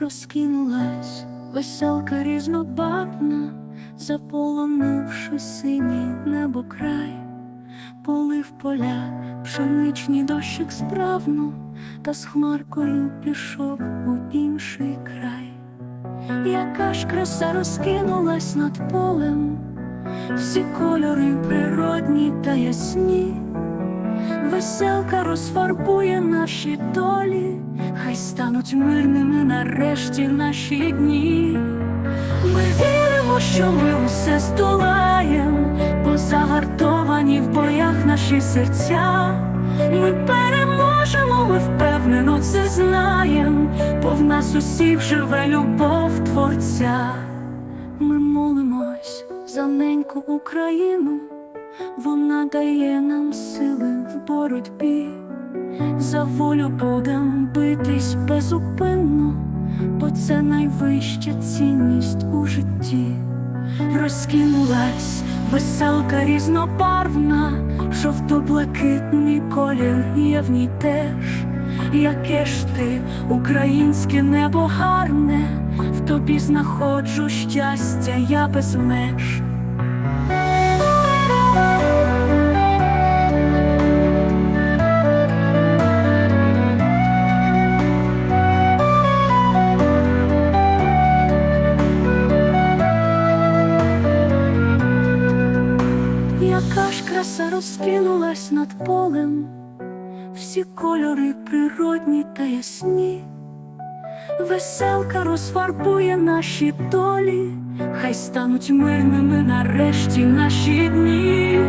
розкинулась веселка різнобарвна, заполонивши синій небо край, полив поля, пшеничні дощик справно, та з хмаркою пішов у інший край. Яка ж краса розкинулась над полем, всі кольори природні та ясні. Веселка розфарбує наші долі, хай стануть мирними нарешті наші дні. Ми віримо, що ми усе здолаєм, бо загартовані в боях наші серця. Ми переможемо, ми впевнено це знаєм, бо в нас усіх живе любов Творця. Ми молимось за неньку Україну. Вона дає нам сили в боротьбі, за волю будем битись безупинно, бо це найвища цінність у житті. Розкинулась веселка різнобарвна, жовто-блакитний колір є в ній теж. Яке ж ти, українське небо гарне, в тобі знаходжу щастя, я без меж. Краса розкинулась над полем, всі кольори природні та ясні, веселка розфарбує наші долі, хай стануть мирними нарешті наші дні.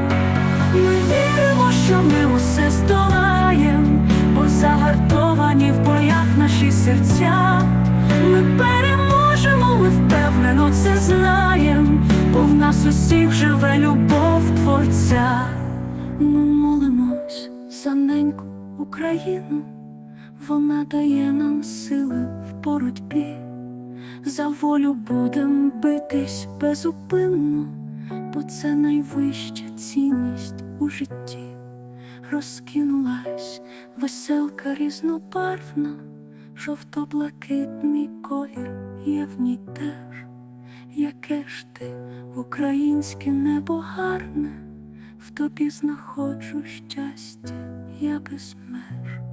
Ми віримо, що ми усе здолаєм, бо загартовані в боях наші серця. Ми переможемо, ми впевнено це знаєм, бо в нас любов Творця. Ми молимось за неньку Україну, вона дає нам сили в боротьбі. За волю будем битись безупинно, бо це найвища цінність у житті. Розкинулась веселка різнобарвна, жовто-блакитний колір є в ній теж. Яке ж ти, українське небо гарне, в тобі знаходжу щастя, я без меж.